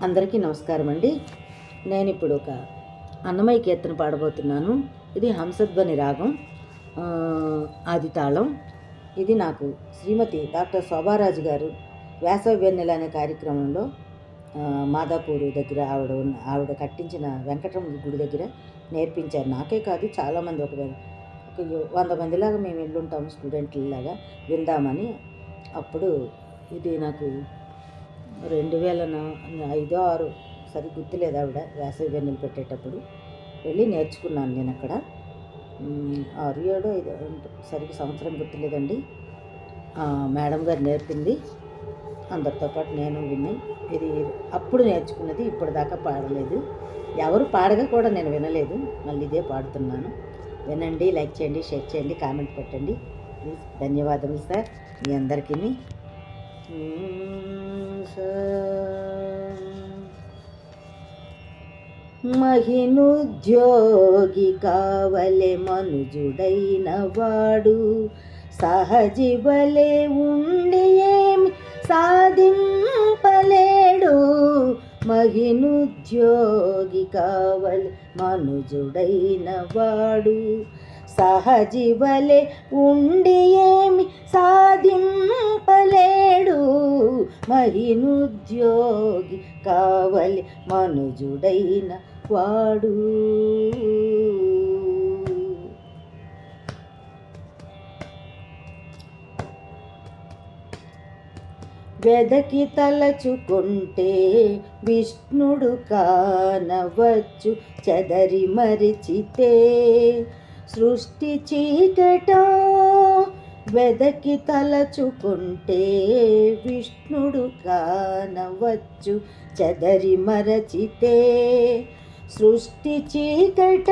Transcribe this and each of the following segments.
అందరికీ నమస్కారం అండి. నేను ఇప్పుడు ఒక అన్నమయ్య కీర్తన పాడబోతున్నాను. ఇది హంసధ్వని రాగం. ఆది తాళం. ఇది నాకు శ్రీమతి డాక్టర్ శోభారాజు గారు వేసవి వెన్నెల అనే కార్యక్రమంలో ఆ, మాదాపూర్ దగ్గర ఆవిడ ఉన్న ఆవిడ కట్టించిన వెంకటరమణ గుడి దగ్గర నేర్పించారు. నాకే కాదు చాలామంది ఒక ఒక వంద మందిలాగా మేము వెళ్ళుంటాము స్టూడెంట్లలాగా విందామని. అప్పుడు ఇది నాకు రెండు వేల ఐదో ఆరు సరి గుర్తులేదు ఆవిడ వేసవి వెన్నెలు పెట్టేటప్పుడు. వెళ్ళి నేర్చుకున్నాను నేను అక్కడ. ఆరు ఏడో ఐదో సరిగ్గా సంవత్సరం గుర్తులేదండి. మేడం గారు నేర్పింది. అందరితో పాటు నేను విన్నాయి. ఇది అప్పుడు నేర్చుకున్నది ఇప్పటిదాకా పాడలేదు. ఎవరు పాడగా కూడా నేను వినలేదు. మళ్ళీ ఇదే పాడుతున్నాను. వినండి లైక్ చేయండి షేర్ చేయండి కామెంట్ పెట్టండి. ప్లీజ్ ధన్యవాదములు సార్. మీ అందరికీ మహినుద్యోగి కావలే మనుజుడైన వాడు. సహజీవలే ఉండి ఏమి సాధింపలేడు. మహినుద్యోగి కావలే మనుజుడైన వాడు. సహజీవలే ఉండి ఏమి సాధింపలేడు. మహినుద్యోగి కావలి మనుజుడైన వాడు. వెదకి తలచుకుంటే విష్ణుడు కానవచ్చు చదరి మరిచితే సృష్టి చీకట వెదకి తలచుకుంటే విష్ణుడు కానవచ్చు చెదరి మరచితే. సృష్టి చీకట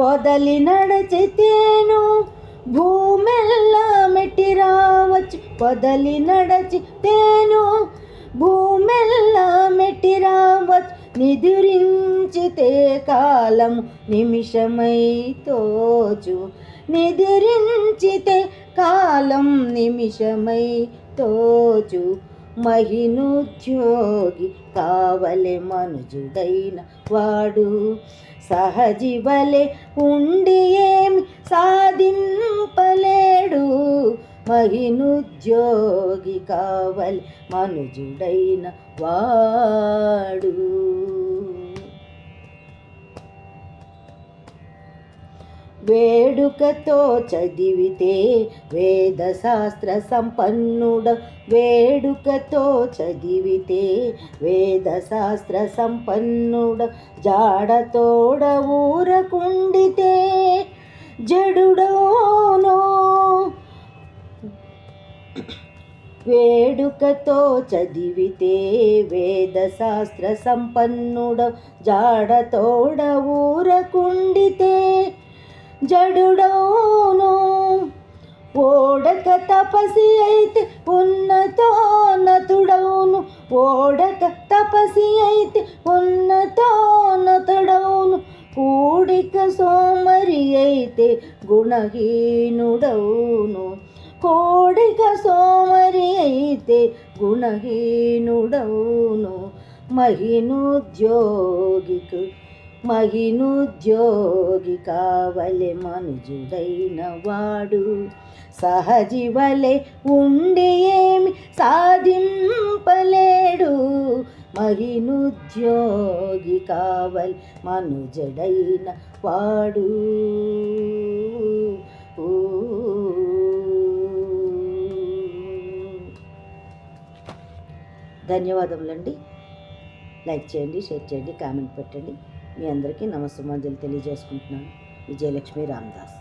పొదలి నడచితేను భూమెల్లా మెట్టి రావచ్చు పొదలి నడచితేను. భూమెల్లా మెట్టి రావచ్చు నిదురించితే కాలం నిమిషమై తోచు. నిదురించితే కాలం నిమిషమై తోచు. మహినుద్యోగి కావలే మనుజుడైన వాడు. సహజీవలే ఉండి ఏమి సాధింపలేడు. మహినుద్యోగి కావలి మనుజుడైన వాడు. వేడుకతో చదివితే వేద శాస్త్ర సంపన్నుడ వేడుకతో చదివితే వేద శాస్త్ర సంపన్నుడ జాడతోడ ఊరకుండితే జడుడో చురుకతో చదివితే వేద శాస్త్ర సంపన్నుడ జాడతోడ ఊరకుండితే జడుడోను. ఓడక తపసి అయితే ఉన్నతోన్నతుడవును. ఓడక తపసి అయితే ఉన్నతోన్నతుడవును. కూడిక సోమరి అయితే గుణహీనుడవును. కోడిక సో నీతే గుణహీనుడౌను మహినుద్యోగికు మహినుద్యోగి కావలె మనుజుడైన వాడు. సహజీవలే ఉండి ఏమి సాధింపలేడు. మహినుద్యోగి కావలి మనుజుడైన వాడు. ధన్యవాదములండి. లైక్ చేయండి షేర్ చేయండి కామెంట్ పెట్టండి. మీ అందరికీ నమస్సమాంజలి తెలియజేసుకుంటున్నాను. విజయలక్ష్మి రామదాస్.